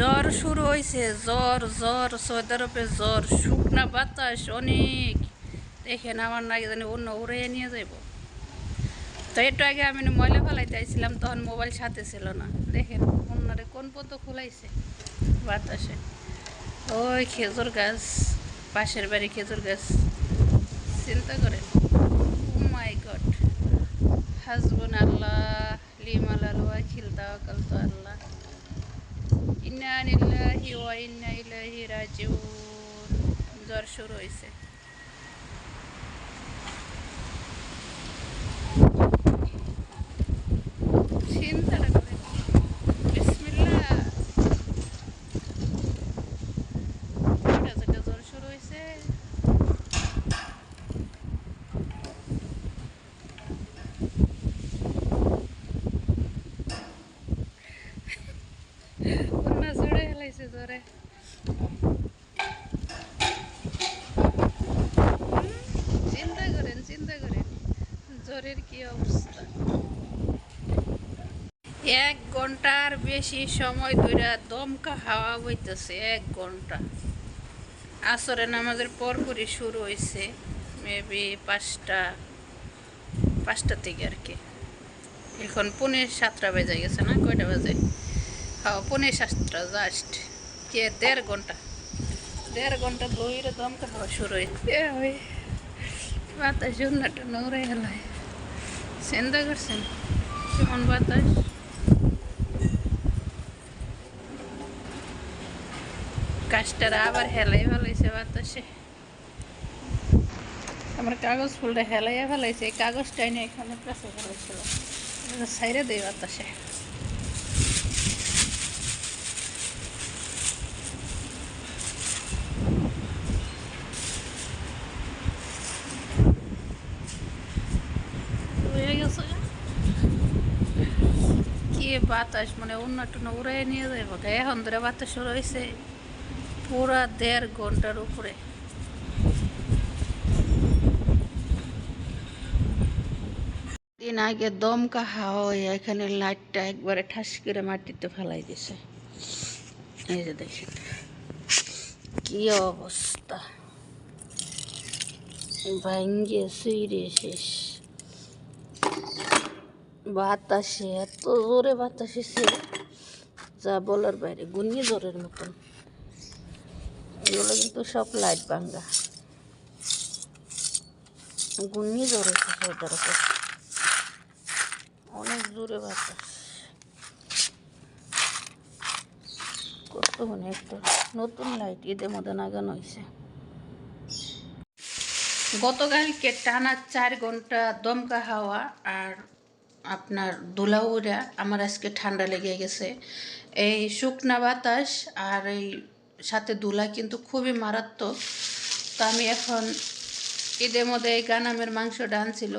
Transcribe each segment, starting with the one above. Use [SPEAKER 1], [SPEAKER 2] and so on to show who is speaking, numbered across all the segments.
[SPEAKER 1] জ্বর শুরু হয়েছে জ্বর জ্বর সৌদি জ্বর, শুকনা বাতাস, অনেক। দেখেন আমার নাকি জানি অন্য উড়ে নিয়ে যাইব। তো একটু আগে আমি না ময়লা ফেলাইতে আইছিলাম, তখন মোবাইল সাথে ছিল না। দেখেন, অন্যরে কোন পথ খোলাইছে বাতাসে। ওই খেজুর গাছ, পাশের বাড়ি খেজুর গাছ। চিন্তা করেন? মাই গড হাসবুন আল্লাহ লিমাল আলওয়া খিলতা কালতো আল্লাহ। ইন্না লিল্লাহি ওয়া ইন্না ইলাইহি রাজিউন জ্বর শুরু হয়েছে হেলাইছে চিন্তা করেন চিন্তা করেন জ্বরের কি অবস্থা এক ঘণ্টার বেশি সময় ধরে দমকা হাওয়া বইতেছে, এক ঘণ্টা আসরে নামাজের পরপরই শুরু হয়েছে মেবি পাঁচটা পাঁচটা থেকে আর কি। এখন পুনে সাতটা বেজে গেছে না, কয়টা বাজে? হ্যাঁ পুনে সাতটা জাস্ট কে দেড় ঘণ্টা। দেড় ঘণ্টা ধরে হাওয়া শুরু ওই বাতাস উন্নাটা নোংরা হেলায় চিন্তা করছেন? কেমন বাতাস? কাজটারা আবার হেলাই ফেলাইছে বাতাসে। আমার কাগজ ফুলটা হেলাইয়া ফেলাইছে। এই কাগজটা এনে এখানে কাছে ফেলাইছিল সাইরে দেয় বাতাসে হয়ে গেছে কি বাতাস মানে অন্য টন্য উড়াই নিয়ে যাইব এখন ধরে বাতাস শুরু হয়েছে পুরা দেড় ঘণ্টার উপরে দিন আগে দমকা হাওয়া হয়ে এখানে লাইটটা একবারে ঠাস করে মাটিতে ফেলাই দিছে এই যে দেখেন কি অবস্থা ভাঙ্গে সুইরে শেষ বাতাসে, এত জোরে বাতাস এসে যা বলার বাইরে গুনিয়ে জোরের মতন। এগুলো কিন্তু সব লাইট ভাঙ্গা গুনিয়ে জোরে সৌদার উপর অনেক জোরে বাতাস। কত মানে একটা নতুন লাইট ঈদের মধ্যে লাগানো হয়েছে গতকালকে টানা চার ঘণ্টা দমকা হাওয়া আর আপনার দোলাউরা আমার আজকে ঠান্ডা লেগে গেছে। এই শুকনা বাতাস আর এই সাথে দোলা কিন্তু খুবই মারাত্মক। তো আমি এখন ঈদের মধ্যে এই গানামের মাংসটা আনছিল,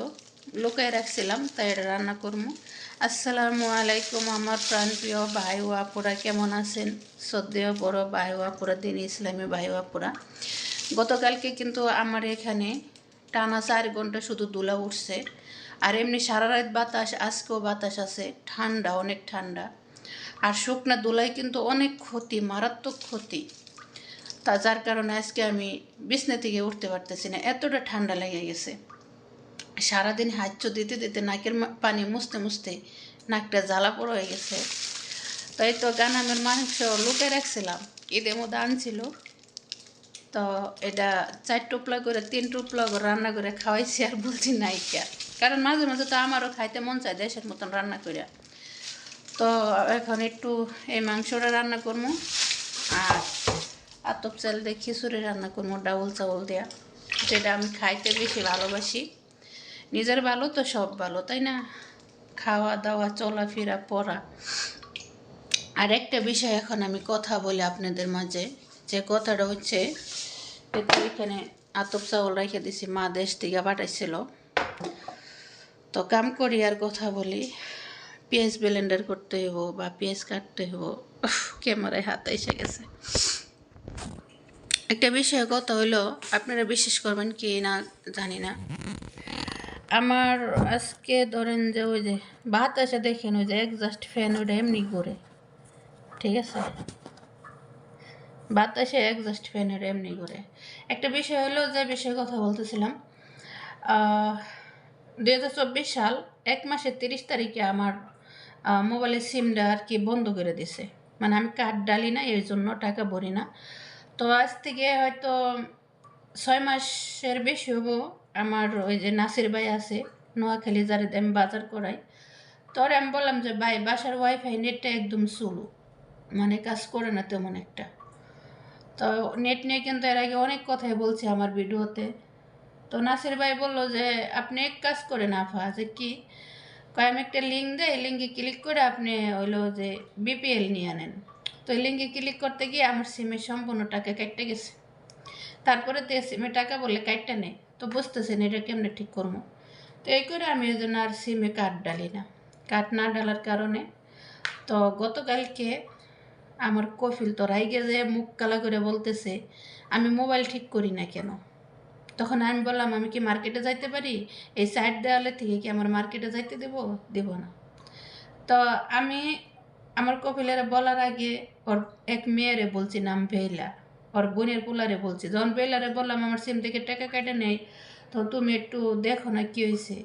[SPEAKER 1] লুকায় রাখছিলাম, তাই এটা রান্না করব। আসসালামু আলাইকুম আমার প্রাণপ্রিয় ভাই ও আপুরা, কেমন আছেন? শ্রদ্ধেয় বড় ভাই ও আপুরা, দিন ইসলামী ভাই ও আপুরা। গতকালকে কিন্তু আমার এখানে টানা চার ঘণ্টা শুধু দুলা উঠছে। আর এমনি সারা রাত বাতাস, আজকেও বাতাস আছে, ঠান্ডা, অনেক ঠান্ডা। আর শুকনা দোলাই কিন্তু অনেক ক্ষতি, মারাত্মক ক্ষতি। তা যার কারণে আজকে আমি বিছনা থেকে উঠতে পারতেছি না, এতটা ঠান্ডা লেগে গেছে। সারাদিন হাঁচ্য দিতে দিতে নাকের পানি মুছতে মুছতে নাকটা জ্বালা পড়ে হয়ে গেছে। তাই তো গানামের মাংস লুকে রাখছিলাম, ঈদের মধ্যে আনছিল। তো এটা চার টুপলা করে তিন টুপলা করে রান্না করে খাওয়াইছি আর বলছি নাইকা কারণ মাঝে মাঝে তো আমারও খাইতে মন চায় দেশের মতন রান্না করে তো এখন একটু এই মাংসটা রান্না করব আর আতপ চাল দিয়ে খিচুড়ি রান্না করব ডাউল চাউল দেওয়া যেটা আমি খাইতে বেশি ভালোবাসি। নিজের ভালো তো সব ভালো, তাই না? খাওয়া দাওয়া, চলাফেরা, পড়া। আর একটা বিষয় এখন আমি কথা বলি আপনাদের মাঝে। যে কথাটা হচ্ছে এখানে আতপ চাউল রেখে দিছি, মা দেশ থেকে পাঠাইছিল। তো কাম করি আর কথা বলি, পেঁয়াজ ব্লেন্ডার করতে হইব বা পেঁয়াজ কাটতে হইব ক্যামেরায় হাত এসে গেছে। একটা বিষয় কথা হইল, আপনারা বিশ্বাস করবেন কি না জানি না। আমার আজকে ধরেন যে ওই যে ভাত আসে দেখেন ওই যে একজাস্ট ফ্যান ওটা এমনি ঘুরে ঠিক আছে? বাতাসে একজাস্ট ফ্যানের এমনি করে। একটা বিষয় হলো যে বিষয়ে কথা বলতেছিলাম দুই হাজার চব্বিশ সাল এক মাসের তিরিশ তারিখে আমার মোবাইলের সিমটা আর কি বন্ধ করে দিছে। মানে আমি কার্ড ডালি না, এই জন্য টাকা ভরি না। তো আজ থেকে হয়তো ছয় মাসের বেশি হব আমার ওই যে নাসির ভাই আছে, নোয়াখালী যারে আমি বাজার করাই। তোর আমি বললাম যে, ভাই, বাসার ওয়াইফাই নেটটা একদম সুলু। মানে কাজ করে না তেমন একটা। তো নেট নিয়ে কিন্তু এর আগে অনেক কথাই বলছি আমার ভিডিওতে। তো নাসির ভাই বলল যে, আপনি এক কাজ করে না আফা, যে কি? কয়, আমি একটা লিঙ্ক দেয় লিঙ্কে ক্লিক করে আপনি হইল যে বিপিএল নিয়ে আনেন। তো লিঙ্কে ক্লিক করতে গিয়ে আমার সিমের সম্পূর্ণ টাকা কেটে গেছে। তারপরে তো সিমে টাকা বললে কাটটা নেই, তো বুঝতেছেন এটা কেমনে ঠিক করব? তো এই করে আমি ওই জন্য আর সিমে কার্ড ডালি না। কার্ড না ডালার কারণে তো গতকালকে আমার কফিল তো রাইগে যে মুখ কালা করে বলতেছে, আমি মোবাইল ঠিক করি না কেন? তখন আমি বললাম, আমি কি মার্কেটে যাইতে পারি? এই সাইড দেওয়ালে থেকে কি আমার মার্কেটে যাইতে দেব? দেব না। তো আমি আমার কপিলের বলার আগে ওর এক মেয়েরে বলছি নাম বেইলা ওর বোনের পোলারে বলছি। যখন বেইলারে বললাম, আমার সিম থেকে টাকা কেটে নেই, তো তুমি একটু দেখো না কি হয়েছে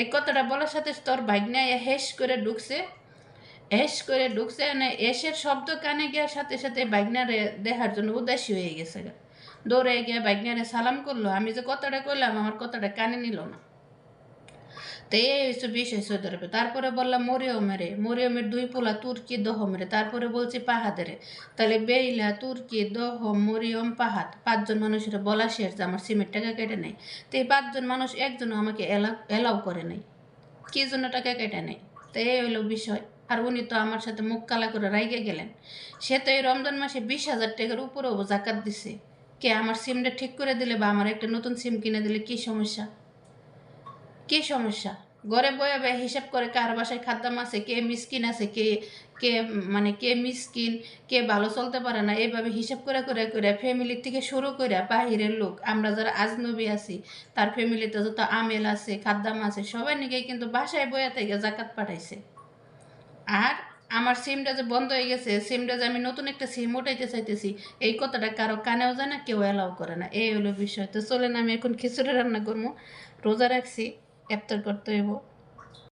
[SPEAKER 1] এই কথাটা বলার সাথে তোর ভাগ্নে হেস করে ঢুকছে। এস করে ঢুকছে না এসের শব্দ কানে গিয়ার সাথে সাথে বাইকনারে দেখার জন্য উদাসী হয়ে গেছে। দৌড়ে গিয়ে বাইকনারে সালাম করল। আমি যে কথাটা করলাম আমার কথাটা কানে নিল না। তো এই হয়েছে বিষয় আরবে তারপরে বললাম মরিয়মেরে মরিয়মের দুই পোলা তুর্কি দহমেরে তারপরে বলছি পাহাদেরে তাহলে বেইলা তুর্কি দহম, মরিয়ম পাহাদ পাঁচজন মানুষের বলা শেষ যে আমার সিমের টাকা কেটে নেই তো এই পাঁচজন মানুষ একজনও আমাকে এলাও এলাও করে নাই। কি জন্য টাকা কেটে নেই তো এই হলো বিষয়। আর উনি তো আমার সাথে মুখ কালা করে রাইগে গেলেন। সে তো এই রমজান মাসে বিশ হাজার টাকার উপরেও জাকাত দিছে। কে আমার সিমটা ঠিক করে দিলে বা আমার একটা নতুন সিম কিনে দিলে কি সমস্যা? কি সমস্যা? ঘরে বয়ে বয়ে হিসাব করে কার বাসায় খাদ্যাম আছে, কে মিসকিন আছে, কে কে মানে কে মিসকিন, কে ভালো চলতে পারে না, এইভাবে হিসাব করে করে করে ফ্যামিলির থেকে শুরু করে বাহিরের লোক, আমরা যারা আজনবী আছি, তার ফ্যামিলিতে যত আমেল আছে, খাদ্যাম আছে, সবাই নাকি কিন্তু বাসায় বয়ে থেকে জাকাত পাঠাইছে। আর আমার সিমটা যে বন্ধ হয়ে গেছে সিমটা যে আমি নতুন একটা সিম উঠাইতে চাইতেছি, এই কথাটা কারও কানেও যায় না, কেউ অ্যালাউ করে না। এই হলো বিষয়। তো চলেন, আমি এখন খিচুড়ি রান্না করব। রোজা রাখছি, এফতার করতে হইব।